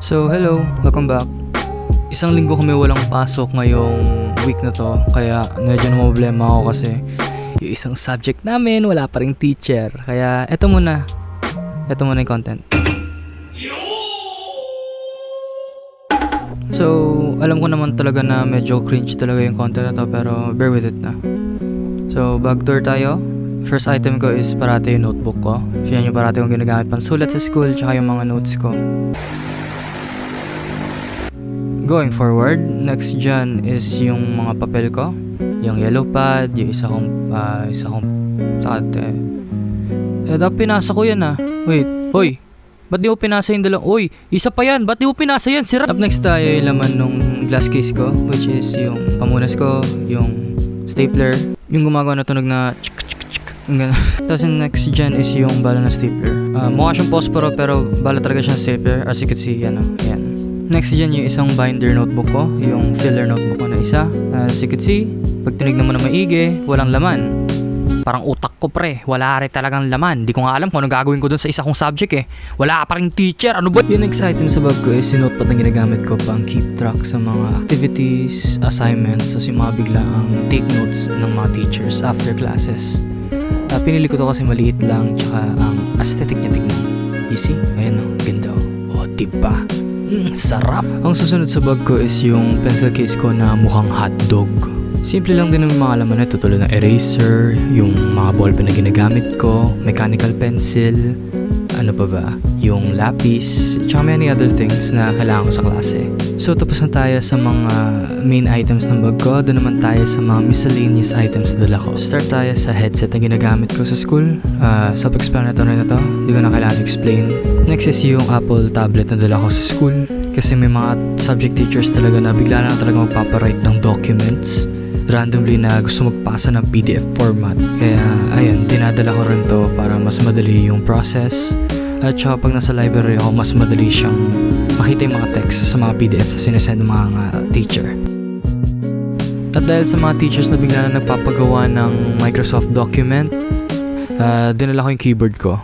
So, hello, welcome back. Isang linggo kami walang pasok ngayong week na to, kaya medyo na problema ako kasi yung isang subject namin wala pa ring teacher. Kaya eto muna. Eto muna yung content. So, alam ko naman talaga na medyo cringe talaga yung content na to pero bear with it na. So, back tour tayo. First item ko is parati yung notebook ko. Yan yung parati kong ginagamit pang sulat sa school tsaka yung mga notes ko. Going forward, next dyan is yung mga papel ko. Yung yellow pad, yung isa kong, ah, isa kong, sate. Eh, dapat pinasa ko yan ah. Wait, hoy, ba't di mo pinasa yung dalawang? Uy, isa pa yan, ba't di mo pinasa yan? Sira. Up next tayo yung laman nung glass case ko, which is yung pamunas ko, yung stapler, yung gumagawa na tunog na tsk tsk, yung gano'n. Tapos yung next dyan is yung bala na stapler. Ah, mukha siyang posporo pero bala talaga siyang stapler. As you can see, ano, yan. Next dyan yung isang binder notebook ko, yung filler notebook ko na isa. As you can see, pag tinignan mo na maigi, walang laman. Parang utak ko pre, wala rin talagang laman. Di ko nga alam kung ano gagawin ko dun sa isa kong subject eh. Wala pa rin teacher, ano ba? Yung next item sa bag ko is yung notepad na ginagamit ko pang keep track sa mga activities, assignments, tapos yung mga biglaang take notes ng mga teachers after classes. Ah, pinili ko to kasi maliit lang, tsaka ang aesthetic niya tignan. You see? Ayan o, ganda o. O, diba? Sarap! Ang susunod sa bag ko is yung pencil case ko na mukhang hotdog. Simple lang din ang mga laman nito tulad ng eraser, yung mga ballpen na ginagamit ko, mechanical pencil, ano pa ba, yung lapis, tsaka many other things na kailangan ko sa klase. So tapos na tayo sa mga main items ng bag ko, doon naman tayo sa mga miscellaneous items dala ko. Start tayo sa headset na ginagamit ko sa school. Ah, self-explanatory na to, hindi ko na kailangan explain. Next is yung Apple tablet na dala ko sa school. Kasi may mga subject teachers talaga na bigla na talaga magpaparate ng documents randomly na gusto magpasa ng PDF format. Kaya, ayun, dinadala ko rin to para mas madali yung process. At saka pag nasa library ako, mas madali siyang makita yung mga text sa mga PDF na sinesend ng mga uh, teacher. At dahil sa mga teachers na bigla na nagpapagawa ng Microsoft document, uh, dinala ko yung keyboard ko.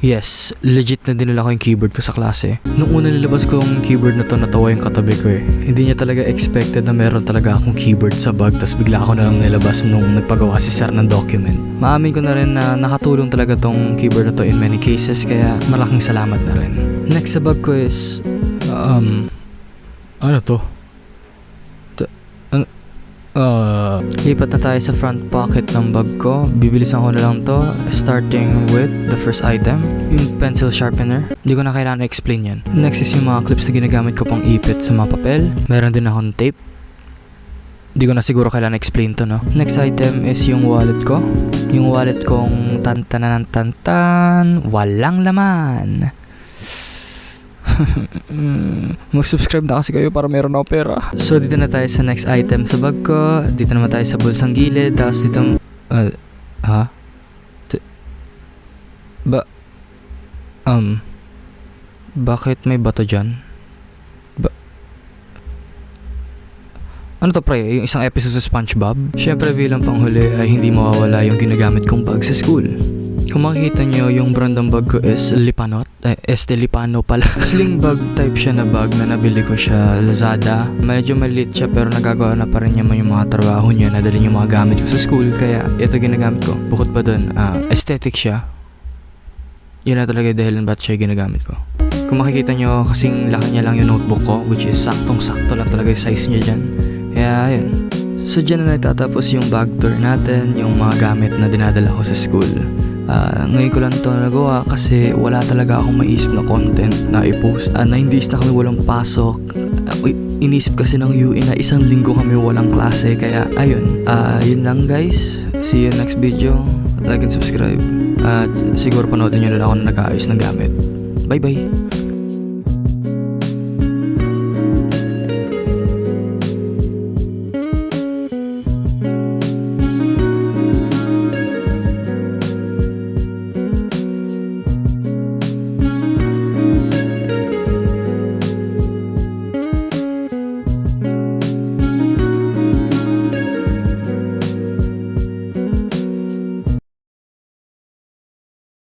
Yes, legit na dinala ko yung keyboard ko sa klase. Nung una nilabas ko yung keyboard na to, natawa yung katabi ko eh. Hindi niya talaga expected na meron talaga akong keyboard sa bag, tas bigla ako na lang nilabas nung nagpagawa si sir ng document. Maamin ko na rin na nakatulong talaga tong keyboard na to in many cases, kaya malaking salamat na rin. Next sa bag ko is, um, ano to? T- ano? Uh, lipat na tayo sa front pocket ng bag ko. Bibilisan ko na lang to. Starting with the first item, yung pencil sharpener. Hindi ko na kailangan explain yan. Next is yung mga clips na ginagamit ko pang ipit sa mga papel. Meron din akong tape. Hindi ko na siguro kailangan explain to, no? Next item is yung wallet ko. Yung wallet kong tantanan tantan, walang laman. Mm, Mag-subscribe na kasi kayo para meron ako pera. So, dito na tayo sa next item sa bag ko. Dito naman tayo sa bulsang gilid. Tapos dito... Uh, ha? T- ba... Um... Bakit may bato dyan? Ano to pre? Yung isang episode sa Spongebob? Siyempre bilang panghuli ay hindi mawawala yung ginagamit kong bag sa school. Kung makikita nyo, yung brand ng bag ko is Lipanot. Eh, Este Lipano pala. Sling bag type siya na bag na nabili ko siya Lazada. Medyo maliit siya pero nagagawa na pa rin naman yung mga trabaho niya na dalhin yung mga gamit ko sa school. Kaya ito ginagamit ko. Bukod pa dun, ah, aesthetic siya. Yun na talaga yung dahilan ba't siya ginagamit ko. Kung makikita nyo, kasing laki niya lang yung notebook ko, which is saktong-sakto lang talaga yung size niya dyan. Kaya, ayun. So, dyan na nagtatapos yung bag tour natin, yung mga gamit na dinadala ko sa school. Ah, ngayon ko lang ito nagawa kasi wala talaga akong maisip na content na i-post. Ah, 9 days na kami walang pasok. Uy, inisip kasi ng UE na isang linggo kami walang klase. Kaya, ayun. Ah, yun lang guys. See you next video. Like and subscribe. At siguro panoodin nyo na lang ako na nag-aayos ng gamit. Bye-bye.